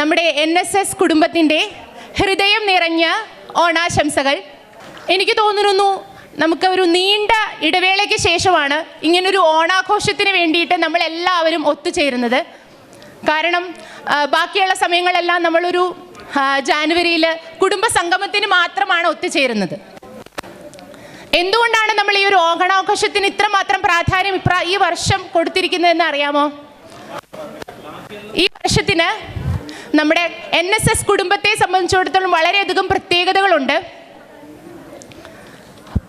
നമ്മുടെ N S S കുടുംബത്തിന്റെ ഹൃദയം നിറഞ്ഞ ഓണാശംസകൾ. എനിക്ക് തോന്നുന്നു നമുക്ക് ഒരു നീണ്ട ഇടവേളയ്ക്ക് ശേഷമാണ് ഇങ്ങനൊരു ഓണാഘോഷത്തിന് വേണ്ടിയിട്ട് നമ്മൾ എല്ലാവരും ഒത്തുചേരുന്നത്. കാരണം ബാക്കിയുള്ള സമയങ്ങളെല്ലാം നമ്മളൊരു ജാനുവരിയിൽ കുടുംബ സംഗമത്തിന് മാത്രമാണ് ഒത്തുചേരുന്നത്. എന്തുകൊണ്ടാണ് നമ്മൾ ഈ ഒരു ഓണാഘോഷത്തിന് ഇത്രമാത്രം പ്രാധാന്യം ഇപ്രാ ഈ വർഷം കൊടുത്തിരിക്കുന്നതെന്ന് അറിയാമോ? ഈ വർഷത്തിന് നമ്മുടെ എൻ എസ് എസ് കുടുംബത്തെ സംബന്ധിച്ചിടത്തോളം വളരെയധികം പ്രത്യേകതകളുണ്ട്.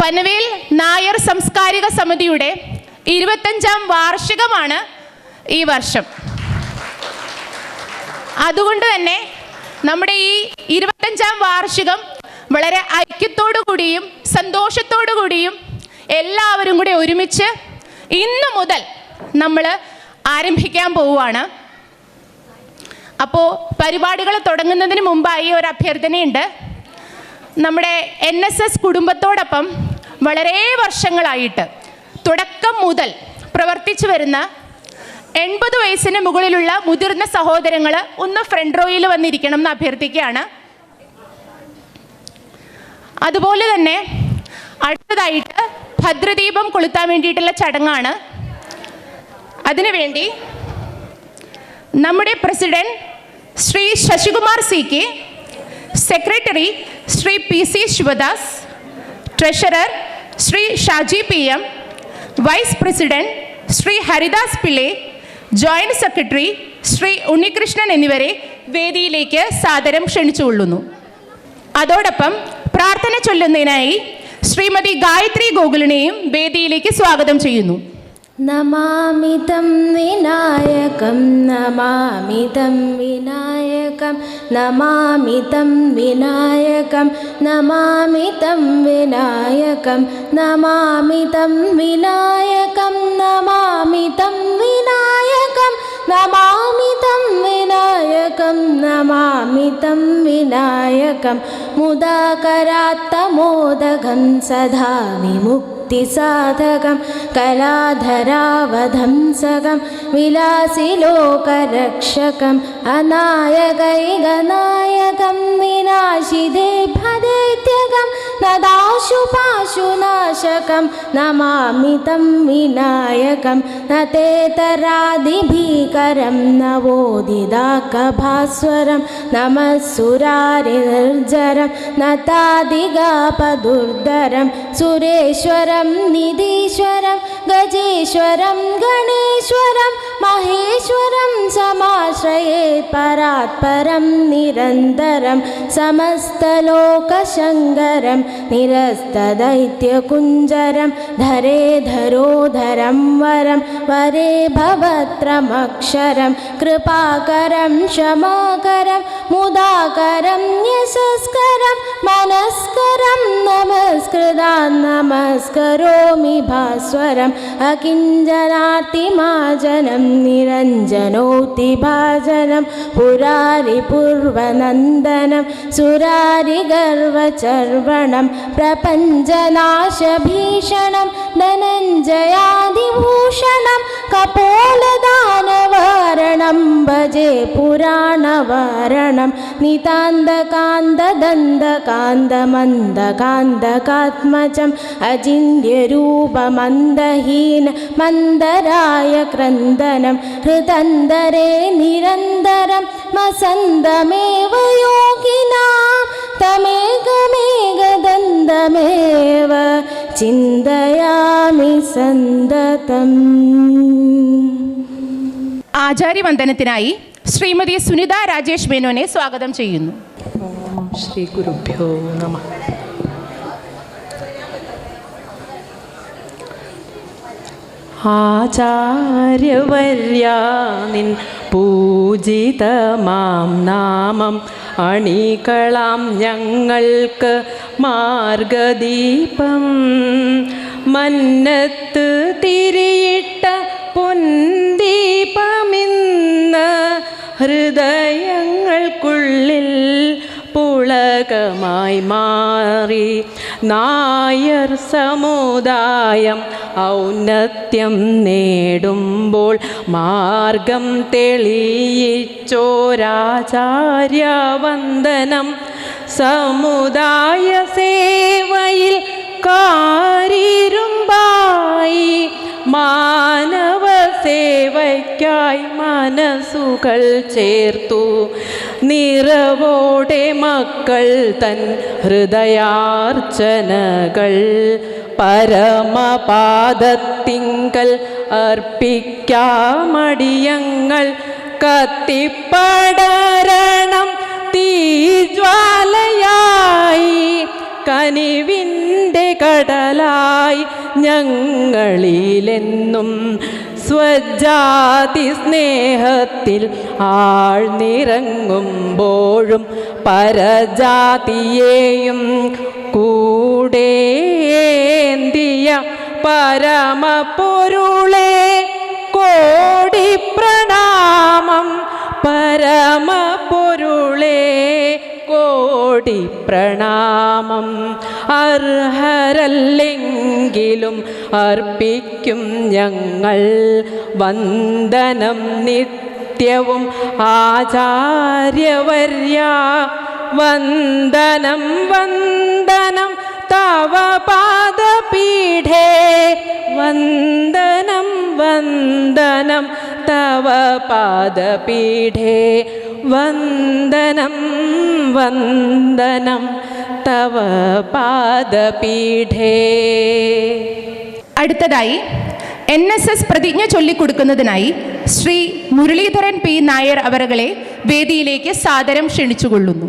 പനവേൽ നായർ സാംസ്കാരിക സമിതിയുടെ ഇരുപത്തഞ്ചാം വാർഷികമാണ് ഈ വർഷം. അതുകൊണ്ട് തന്നെ നമ്മുടെ ഈ ഇരുപത്തഞ്ചാം വാർഷികം വളരെ ഐക്യത്തോടു കൂടിയും സന്തോഷത്തോടു കൂടിയും എല്ലാവരും കൂടി ഒരുമിച്ച് ഇന്നു മുതൽ നമ്മൾ ആരംഭിക്കാൻ പോവുകയാണ്. അപ്പോൾ പരിപാടികൾ തുടങ്ങുന്നതിന് മുമ്പായി ഒരു അഭ്യർത്ഥനയുണ്ട്. നമ്മുടെ എൻ എസ് എസ് കുടുംബത്തോടൊപ്പം വളരെ വർഷങ്ങളായിട്ട് തുടക്കം മുതൽ പ്രവർത്തിച്ചു വരുന്ന എൺപത് വയസ്സിന് മുകളിലുള്ള മുതിർന്ന സഹോദരങ്ങൾ ഒന്ന് ഫ്രണ്ട് റോയിൽ വന്നിരിക്കണം എന്ന് അഭ്യർത്ഥിക്കുകയാണ്. അതുപോലെ തന്നെ അടുത്തതായിട്ട് ഭദ്രദീപം കൊളുത്താൻ വേണ്ടിയിട്ടുള്ള ചടങ്ങാണ്. അതിനുവേണ്ടി നമ്മുടെ president Shri Sasikumar C K secretary Shri P C Sivadas treasurer Shri Shaji P M vice president Shri Haridas Pillai joint secretary Shri Unnikrishnan എന്നിവരെ വേദിയിലേക്ക് സാദരം ക്ഷണിച്ചുകൊള്ളുന്നു. അതോടൊപ്പം പ്രാർത്ഥന ചൊല്ലുന്നതിനായി ശ്രീമതി ഗായത്രി ഗോകുലിനെയും വേദിയിലേക്ക് സ്വാഗതം ചെയ്യുന്നു. नमामितं विनायकं नमामितं विनायकं नमामितं विनायकं नमामितं विनायकं नमामितं विनायकं नमामितं विनायकं नमामितं विनायकं नमामितं विनायकं। मुदाकरात्तमोदघं सदा सधामि വിമുക്തിസാധകം കലാധരാവധംസകം വിലാസിലോകരക്ഷകം അനായകൈകനായകം വിനാശിതേ ഭദേത്യകം. तदाशुपाशुनाशकं नमामि तं विनायकं न तेतरादिभीकरं नवोदिदाकभास्वरं नमः सुरारिनिर्जरं नतादिगापदुर्धरं सुरेश्वरं निधीश्वरं गजेश्वरं गणेश्वरं महेश्वरं समाश्रये परात्परं निरन्तरं समस्तलोकशङ्करं निरस्तदैत्यकुञ्जरं धरे धरोधरं वरं वरे भवत्रमक्षरं कृपाकरं क्षमाकरं मुदाकरं यशस्करं मनस्करं नमस्कृतान् नमस्करोमि भास्वरम् अकिञ्जनार्तिमाजनम् നിരഞ്ജനോതിഭാജനം പുരാരി പൂർവനന്ദനം സുരാരി ഗർവചർവണം പ്രപഞ്ചനാശഭീഷണം ധനഞ്ജയാതിഭൂഷണം കപോലദാനവാരണം ഭജേ പുരാണവാരണം നിതാന്തകാന്തദന്തകാന്തമന്ദകാന്തകാത്മജം അചിന്യരൂപമന്ദഹീന മന്ദരായ ക്രന്ദ ഗഗനം ഹൃദന്തരേ നിരന്തരം മസന്തമേവ യോഗിനാം തമേകമേകദന്തമേവ ചിന്തയാമി സന്തതം. ആചാര്യവന്ദനത്തിനായി ശ്രീമതി സുനിത രാജേഷ് മേനോനെ സ്വാഗതം ചെയ്യുന്നു. ശ്രീ ഗുരുഭ്യോ നമ. ആചാര്യവർയാ നിൻ പൂജിതമാം നാമം അണികളാം ഞങ്ങൾക്ക് മാർഗദീപം. മന്നത്ത് തിരിയിട്ട പൊൻദീപമിന്ന് ഹൃദയങ്ങൾക്കുള്ളിൽ പുളകമായി മാറി. നായർ സമുദായം ഔന്നത്യം നേടുമ്പോൾ മാർഗം തെളിയിച്ചോരാചാര്യവന്ദനം സമുദായ സേവയിൽ കാരിരുമ്പായി മാനവ സേവയ്ക്കായി മനസ്സുകൾ ചേർത്തു. നിറവോടെ മക്കൾ തൻ ഹൃദയാർച്ചനകൾ പരമപാദത്തിങ്കൽ അർപ്പിക്കാമടിയങ്ങൾ കത്തിപ്പടരണം തീജ്വാലയായി കനിവിന്റെ കടലായി ഞങ്ങളിലെന്നും സ്വജാതി സ്നേഹത്തിൽ ആഴ്ന്നിറങ്ങുമ്പോഴും പരജാതിയെയും കൂടേന്തിയ പരമപൊരുളെ കോടി പ്രണാമം പരമപൊരുളെ കോടി പ്രണാമം അർഹരല്ലെങ്കിലും അർപ്പിക്കും ഞങ്ങൾ വന്ദനം നിത്യവും ആചാര്യവർയ വന്ദനം വന്ദനം തവ പാദപീഠേ വന്ദനം വന്ദനം തവ പാദപീഠേ വന്ദനം വന്ദനം തവ പാദപീഠേ അടുത്തതായി എൻ എസ് എസ് പ്രതിജ്ഞ ചൊല്ലിക്കൊടുക്കുന്നതിനായി ശ്രീ മുരളീധരൻ പി നായർ അവരുകളെ വേദിയിലേക്ക് സാദരം ക്ഷണിച്ചുകൊള്ളുന്നു.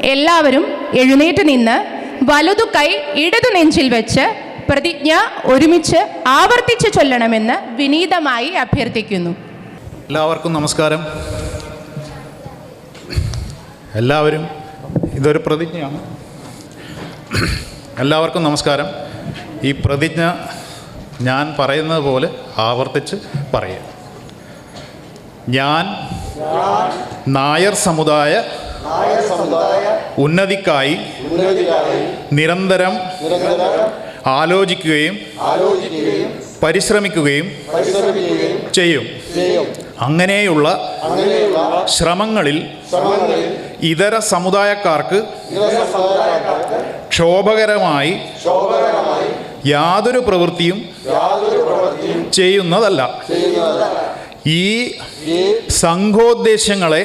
എല്ലാവരും എഴുന്നേറ്റ് നിന്ന് വലതു കൈ ഇടതു നെഞ്ചിൽ വെച്ച് പ്രതിജ്ഞ ഒരുമിച്ച് ആവർത്തിച്ച് ചൊല്ലണമെന്ന് വിനീതമായി അഭ്യർത്ഥിക്കുന്നു. എല്ലാവർക്കും നമസ്കാരം. എല്ലാവരും ഇതൊരു പ്രതിജ്ഞയാണ്. എല്ലാവർക്കും നമസ്കാരം. ഈ പ്രതിജ്ഞ ഞാൻ പറയുന്നത് പോലെ ആവർത്തിച്ച് പറയുക. ഞാൻ നായർ സമുദായ ഉന്നതിക്കായി നിരന്തരം ആലോചിക്കുകയും പരിശ്രമിക്കുകയും ചെയ്യും. അങ്ങനെയുള്ള ശ്രമങ്ങളിൽ ഇതര സമുദായക്കാർക്ക് ക്ഷോഭകരമായി യാതൊരു പ്രവൃത്തിയും ചെയ്യുന്നതല്ല. ഈ സംഘോദ്ദേശങ്ങളെ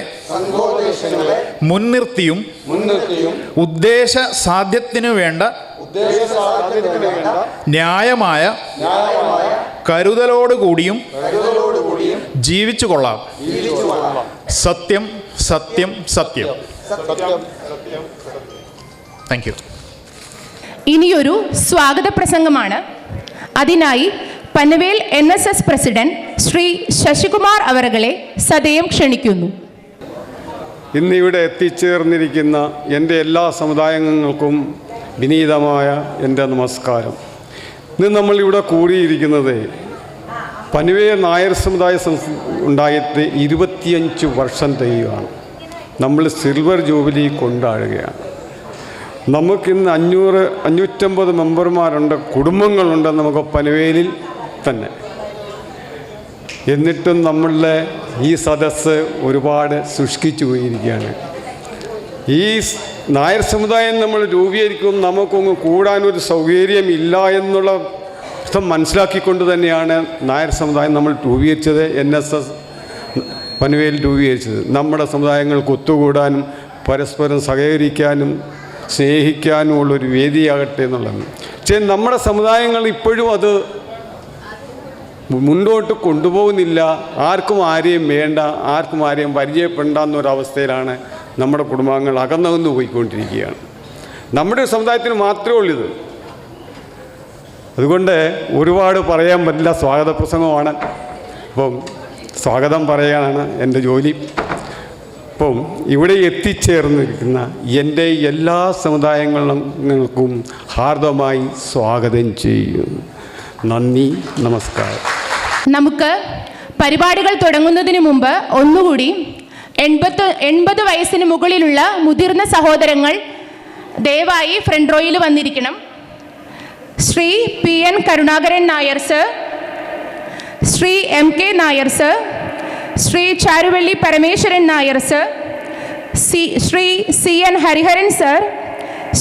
മുൻനിർത്തിയും ഉദ്ദേശ സാധ്യത്തിനു വേണ്ട ന്യായമായ കരുതലോടുകൂടിയും ജീവിച്ചു കൊള്ളാം സത്യം സത്യം സത്യം. താങ്ക് യു ഇനിയൊരു സ്വാഗത പ്രസംഗമാണ്. അതിനായി Panvel N S S president Shri Sasikumar അവരകളെ സദയം ക്ഷണിക്കുന്നു. ഇന്ന് ഇവിടെ എത്തിച്ചേർന്നിരിക്കുന്ന എന്റെ എല്ലാ സമുദായങ്ങൾക്കും വിനീതമായ എന്റെ നമസ്കാരം. ഇന്ന് നമ്മൾ ഇവിടെ കൂടിയിരിക്കുന്നത് പനുവേ നായർ സമുദായ ഉണ്ടായിട്ട് ഇരുപത്തിയഞ്ച് വർഷം തികയുകയാണ് നമ്മൾ സിൽവർ ജൂബിലി കൊണ്ടാടുകയാണ്. നമുക്കിന്ന് അഞ്ഞൂറ് അഞ്ഞൂറ്റമ്പത് മെമ്പർമാരുണ്ട് കുടുംബങ്ങളുണ്ട് നമുക്ക് പനുവേലിൽ തന്നെ. എന്നിട്ടും നമ്മളുടെ ഈ സദസ്സ് ഒരുപാട് ശുഷ്കിച്ചു പോയിരിക്കുകയാണ്. ഈ നായർ സമുദായം നമ്മൾ രൂപീകരിക്കും നമുക്കൊന്ന് കൂടാനൊരു സൗകര്യമില്ല എന്നുള്ള അർത്ഥം മനസ്സിലാക്കിക്കൊണ്ട് തന്നെയാണ് നായർ സമുദായം നമ്മൾ രൂപീകരിച്ചത് എൻ എസ് എസ് പനുവേൽ രൂപീകരിച്ചത്. നമ്മുടെ സമുദായങ്ങൾക്ക് ഒത്തുകൂടാനും പരസ്പരം സഹകരിക്കാനും സ്നേഹിക്കാനുമുള്ളൊരു വേദിയാകട്ടെ എന്നുള്ളത്. പക്ഷേ നമ്മുടെ സമുദായങ്ങൾ ഇപ്പോഴും അത് മുന്നോട്ട് കൊണ്ടുപോകുന്നില്ല. ആർക്കും ആരെയും വേണ്ട ആർക്കും ആരെയും പരിചയപ്പെടേണ്ട എന്നൊരവസ്ഥയിലാണ് നമ്മുടെ കുടുംബാംഗങ്ങൾ അകന്നകന്നു പോയിക്കൊണ്ടിരിക്കുകയാണ്. നമ്മുടെ സമുദായത്തിന് മാത്രമേ ഉള്ളൂ ഇത് അതുകൊണ്ട് ഒരുപാട് പറയാൻ പറ്റില്ല. സ്വാഗത പ്രസംഗമാണ്. അപ്പം സ്വാഗതം പറയാനാണ് എന്റെ ജോലി. അപ്പം ഇവിടെ എത്തിച്ചേർന്നിരിക്കുന്ന എന്റെ എല്ലാ സമുദായങ്ങൾക്കും ഹാർദമായി സ്വാഗതം ചെയ്യുന്നു. നന്ദി നമസ്കാരം. നമുക്ക് പരിപാടികൾ തുടങ്ങുന്നതിന് മുമ്പ് ഒന്നുകൂടി എൺപത് എൺപത് വയസ്സിന് മുകളിലുള്ള മുതിർന്ന സഹോദരങ്ങൾ ദയവായി ഫ്രണ്ട് റോയിൽ വന്നിരിക്കണം. Shri P N Karunakaran Nair sir Shri M K Nair sir Shri Charuvalli Parameswaran Nair sir C Shri C N Hariharan sir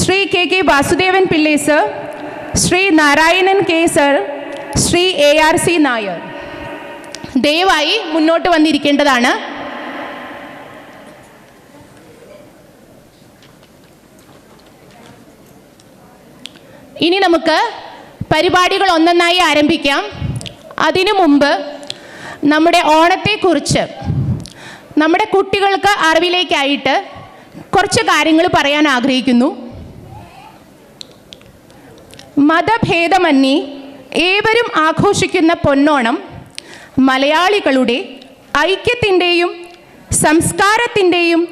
Shri K K Vasudevan Pillai sir Shri Narayanan K sir Shri A R C Nair. ദയവായി മുന്നോട്ട് വന്നിരിക്കേണ്ടതാണ്. ഇനി നമുക്ക് പരിപാടികൾ ഒന്നൊന്നായി ആരംഭിക്കാം. അതിനു മുമ്പ് നമ്മുടെ ഓണത്തെക്കുറിച്ച് നമ്മുടെ കുട്ടികൾക്ക് അറിവിലേക്കായിട്ട് കുറച്ച് കാര്യങ്ങൾ പറയാൻ ആഗ്രഹിക്കുന്നു. മതഭേദമന്യേ ഏവരും ആഘോഷിക്കുന്ന പൊന്നോണം മലയാളികളുടെ ഐക്യത്തിന്റെയും സംസ്കാരത്തിന്റെയും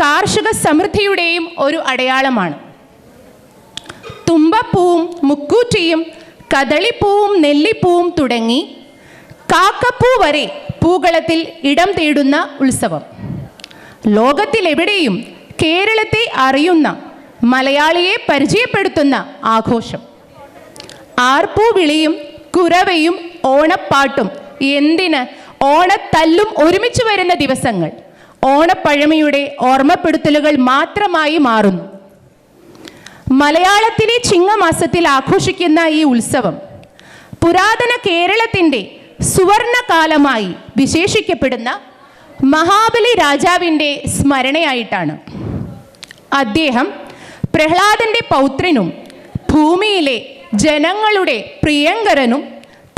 കാർഷിക സമൃദ്ധിയുടെയും ഒരു അടയാളമാണ്. തുമ്പപ്പൂവും മുക്കൂറ്റിയും കദളിപ്പൂവും നെല്ലിപ്പൂവും തുടങ്ങി കാക്കപ്പൂ വരെ പൂകളത്തിൽ ഇടം തേടുന്ന ഉത്സവം. ലോകത്തിലെവിടെയും കേരളത്തെ അറിയുന്ന മലയാളിയെ പരിചയപ്പെടുത്തുന്ന ആഘോഷം. ആർപ്പൂ വിളിയും കുരവയും ഓണപ്പാട്ടും എന്തിന്? ഓണത്തല്ലും ഒരുമിച്ച് വരുന്ന ദിവസങ്ങൾ. ഓണപ്പഴമയുടെ ഓർമ്മപ്പെടുത്തലുകൾ മാത്രമായി മാറുന്നു. മലയാളത്തിലെ ചിങ്ങമാസത്തിൽ ആഘോഷിക്കുന്ന ഈ ഉത്സവം പുരാതന കേരളത്തിന്റെ സുവർണകാലമായി വിശേഷിക്കപ്പെടുന്ന മഹാബലി രാജാവിന്റെ സ്മരണയായിട്ടാണ്. അദ്ദേഹം പ്രഹ്ലാദന്റെ പൗത്രനും ഭൂമിയിലെ ജനങ്ങളുടെ പ്രിയങ്കരനും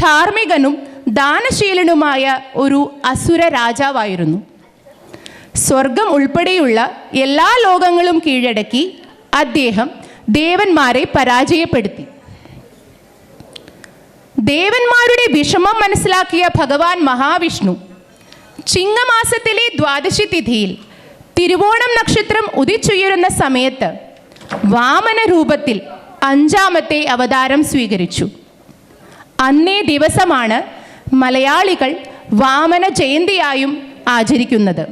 ധാർമ്മികനും ദാനശീലനുമായ ഒരു അസുര രാജാവായിരുന്നു. സ്വർഗം ഉൾപ്പെടെയുള്ള എല്ലാ ലോകങ്ങളും കീഴടക്കി അദ്ദേഹം ദേവന്മാരെ പരാജയപ്പെടുത്തി. ദേവന്മാരുടെ വിഷമം മനസ്സിലാക്കിയ ഭഗവാൻ മഹാവിഷ്ണു ചിങ്ങമാസത്തിലെ ദ്വാദശി തിഥിയിൽ തിരുവോണം നക്ഷത്രം ഉദിച്ചുയരുന്ന സമയത്ത് വാമന രൂപത്തിൽ അഞ്ചാമത്തെ അവതാരം സ്വീകരിച്ചു. അന്നേ ദിവസമാണ് മലയാളികൾ വാമന ജയന്തിയായും ആചരിക്കുന്നത്.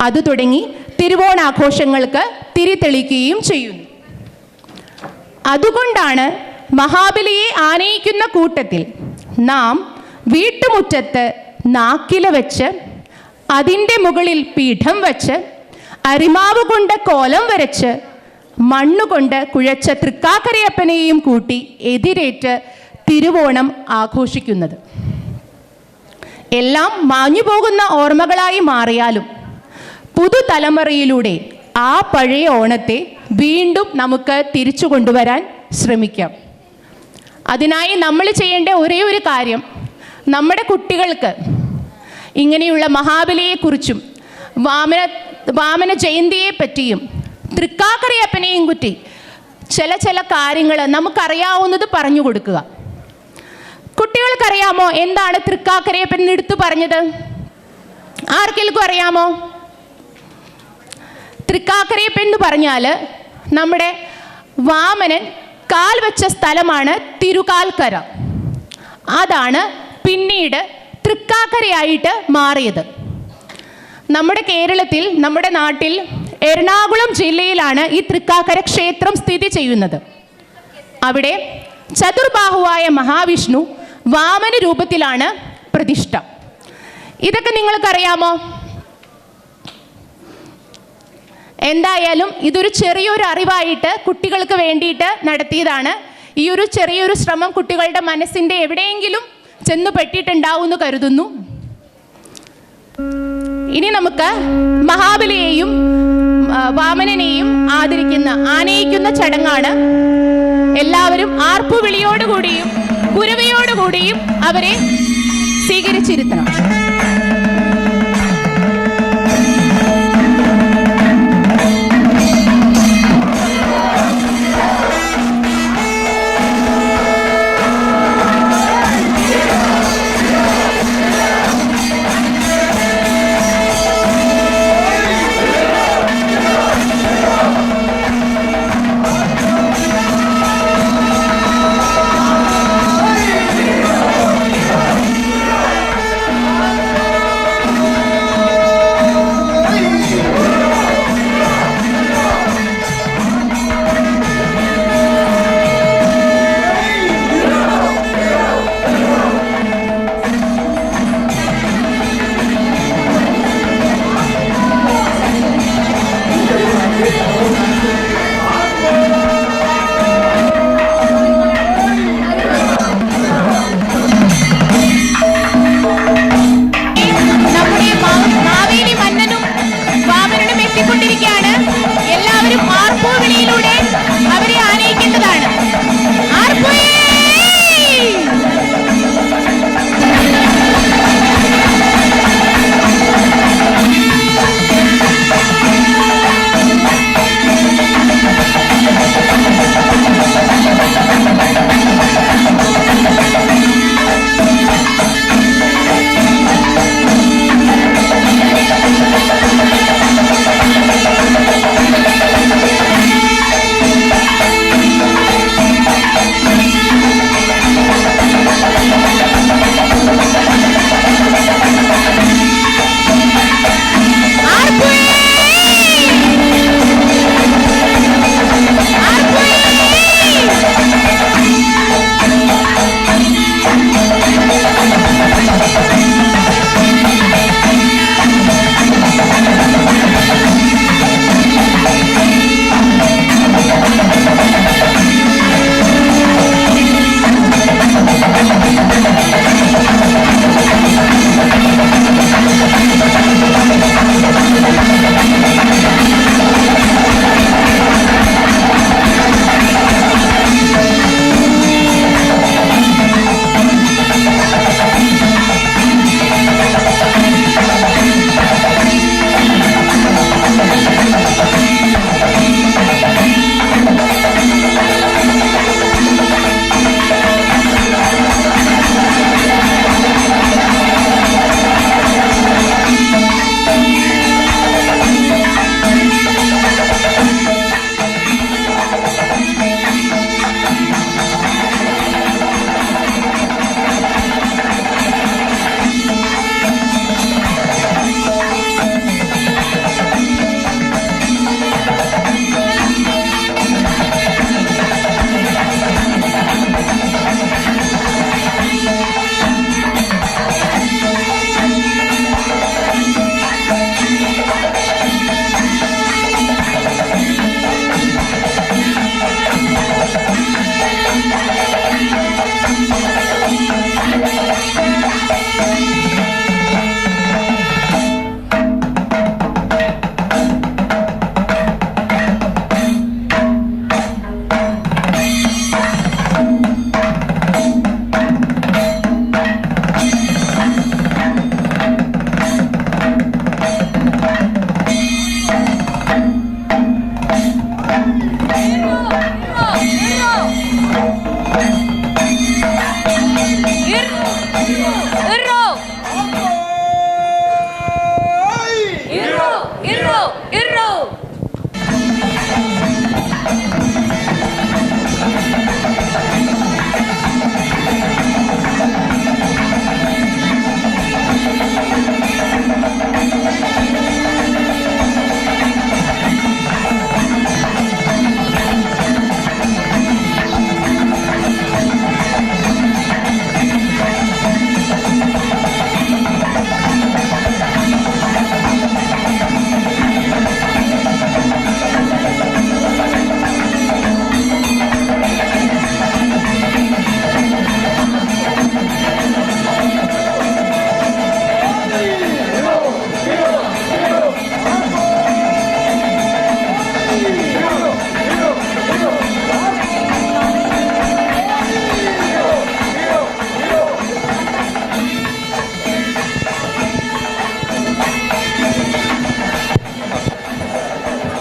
അത് തുടങ്ങി തിരുവോണാഘോഷങ്ങൾക്ക് തിരിതെളിക്കുകയും ചെയ്യുന്നു. അതുകൊണ്ടാണ് മഹാബലിയെ ആനയിക്കുന്ന കൂട്ടത്തിൽ നാം വീട്ടുമുറ്റത്ത് നാക്കില വെച്ച് അതിന്റെ മുകളിൽ പീഠം വച്ച് അരിമാവ് കൊണ്ട് കോലം വരച്ച് മണ്ണുകൊണ്ട് കുഴച്ച തൃക്കാക്കരയപ്പനെയും കൂട്ടി എതിരേറ്റ് തിരുവോണം ആഘോഷിക്കുന്നത്. എല്ലാം മാഞ്ഞു പോകുന്ന ഓർമ്മകളായി മാറിയാലും പുതുതലമുറയിലൂടെ ആ പഴയ ഓണത്തെ വീണ്ടും നമുക്ക് തിരിച്ചു കൊണ്ടുവരാൻ ശ്രമിക്കാം. അതിനായി നമ്മൾ ചെയ്യേണ്ട ഒരേ ഒരു കാര്യം നമ്മുടെ കുട്ടികൾക്ക് ഇങ്ങനെയുള്ള മഹാബലിയെക്കുറിച്ചും വാമന വാമന ജയന്തിയെ പറ്റിയും തൃക്കാക്കരയപ്പനെയും കുറ്റി ചില ചില കാര്യങ്ങൾ നമുക്കറിയാവുന്നത് പറഞ്ഞു കൊടുക്കുക. കുട്ടികൾക്കറിയാമോ എന്താണ് തൃക്കാക്കരയപ്പൻ എടുത്തു പറഞ്ഞത്? ആർക്കെങ്കിലും അറിയാമോ? തൃക്കാക്കരയപ്പൻ എന്ന് പറഞ്ഞാൽ നമ്മുടെ വാമനൻ കാൽ വെച്ച സ്ഥലമാണ് തിരുകാൽക്കര. അതാണ് പിന്നീട് തൃക്കാക്കരയായിട്ട് മാറിയത്. നമ്മുടെ കേരളത്തിൽ നമ്മുടെ നാട്ടിൽ എറണാകുളം ജില്ലയിലാണ് ഈ തൃക്കാക്കര ക്ഷേത്രം സ്ഥിതി ചെയ്യുന്നത്. അവിടെ ചതുർബാഹുവായ മഹാവിഷ്ണു വാമന രൂപത്തിലാണ് പ്രതിഷ്ഠ. ഇതൊക്കെ നിങ്ങൾക്കറിയാമോ? എന്തായാലും ഇതൊരു ചെറിയൊരു അറിവായിട്ട് കുട്ടികൾക്ക് വേണ്ടിയിട്ട് നടത്തിയതാണ്. ഈ ഒരു ചെറിയൊരു ശ്രമം കുട്ടികളുടെ മനസ്സിന്റെ എവിടെയെങ്കിലും ചെന്ന് പെട്ടിട്ടുണ്ടാവും എന്ന് കരുതുന്നു. ഇനി നമുക്ക് മഹാബലിയെയും വാമനെയും ആദരിക്കുന്ന ആനയിക്കുന്ന ചടങ്ങാണ്. എല്ലാവരും ആർപ്പുവിളിയോടുകൂടിയും കുരുവയോടുകൂടിയും അവരെ സ്വീകരിച്ചിരുത്തണം.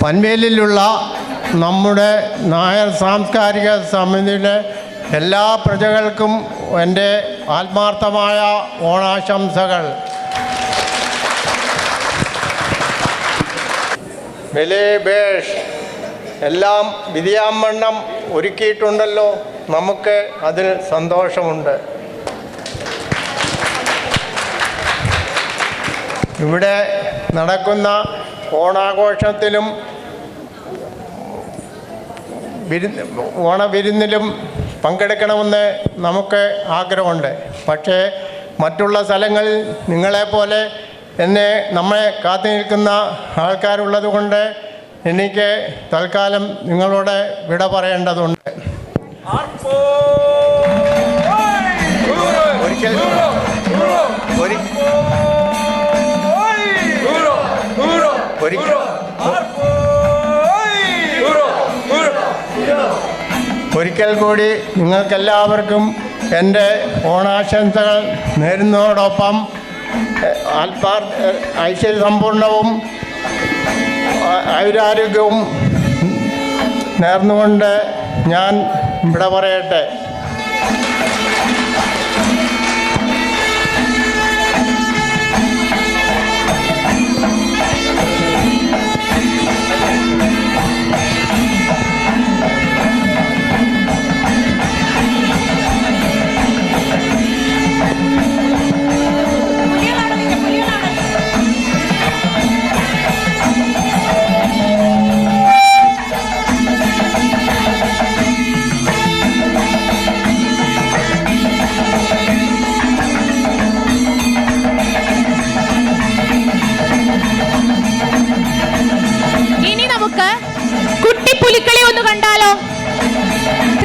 പൻവേലിലുള്ള നമ്മുടെ നായർ സാംസ്കാരിക സമിതിയിലെ എല്ലാ പ്രജകൾക്കും എന്റെ ആത്മാർത്ഥമായ ഓണാശംസകൾ. ബേഷ്. എല്ലാം വിധിയാമണ്ണം ഒരുക്കിയിട്ടുണ്ടല്ലോ. നമുക്ക് അതിൽ സന്തോഷമുണ്ട്. ഇവിടെ നടക്കുന്ന ഓണാഘോഷത്തിലും വിരുന്ന് ഓണവിരുന്നിലും പങ്കെടുക്കണമെന്ന് നമുക്ക് ആഗ്രഹമുണ്ട്. പക്ഷേ മറ്റുള്ള സ്ഥലങ്ങളിൽ നിങ്ങളെപ്പോലെ എന്നെ നമ്മെ കാത്തു നിൽക്കുന്ന ആൾക്കാരുള്ളത് കൊണ്ട് എനിക്ക് തൽക്കാലം നിങ്ങളോട് വിട പറയേണ്ടതുണ്ട്. ഒരിക്കൽ കൂടി നിങ്ങൾക്കെല്ലാവർക്കും എന്റെ ഓണാശംസകൾ നേരുന്നതോടൊപ്പം ആത്മാർ ഐശ്വര്യ ഐശ്വര്യസമ്പൂർണവും ഐരാരോഗ്യവും നേർന്നുകൊണ്ട് ഞാൻ ഇവിടെ പറയട്ടെ.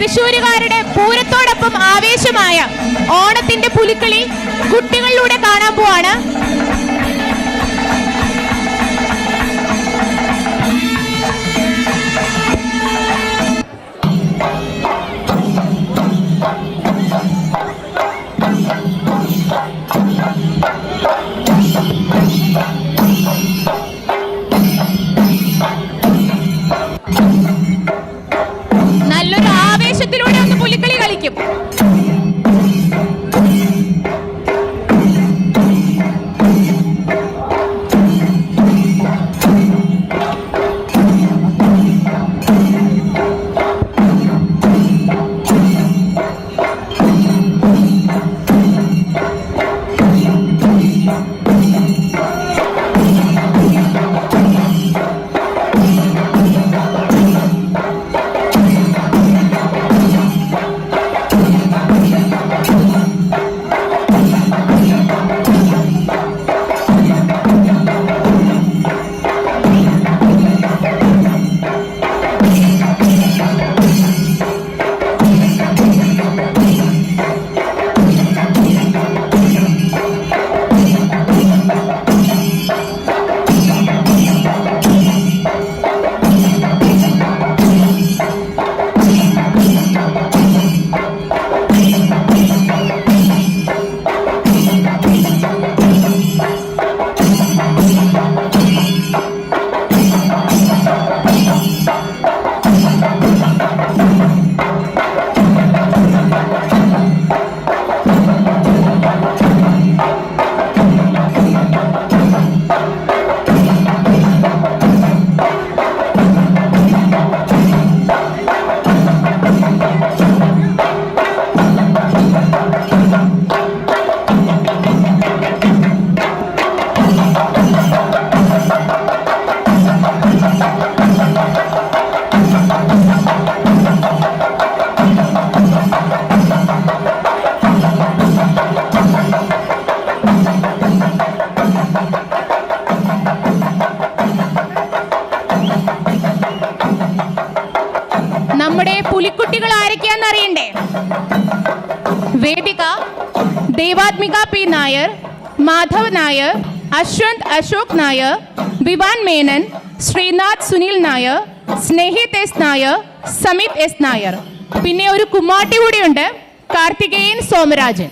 തൃശ്ശൂരുകാരുടെ പൂരത്തോടൊപ്പം ആവേശമായ ഓണത്തിന്റെ പുലിക്കളി കുട്ടികളിലൂടെ കാണാൻ പോവാണ്. Nair Madhav Nair Ashwant Ashok Nair Vivaan Menon Sreenath Sunil Nair Snehith S Nair Samith S Nair. പിന്നെ ഒരു കുമ്മാട്ടി കൂടിയുണ്ട് കാർത്തികേയൻ സോമരാജൻ.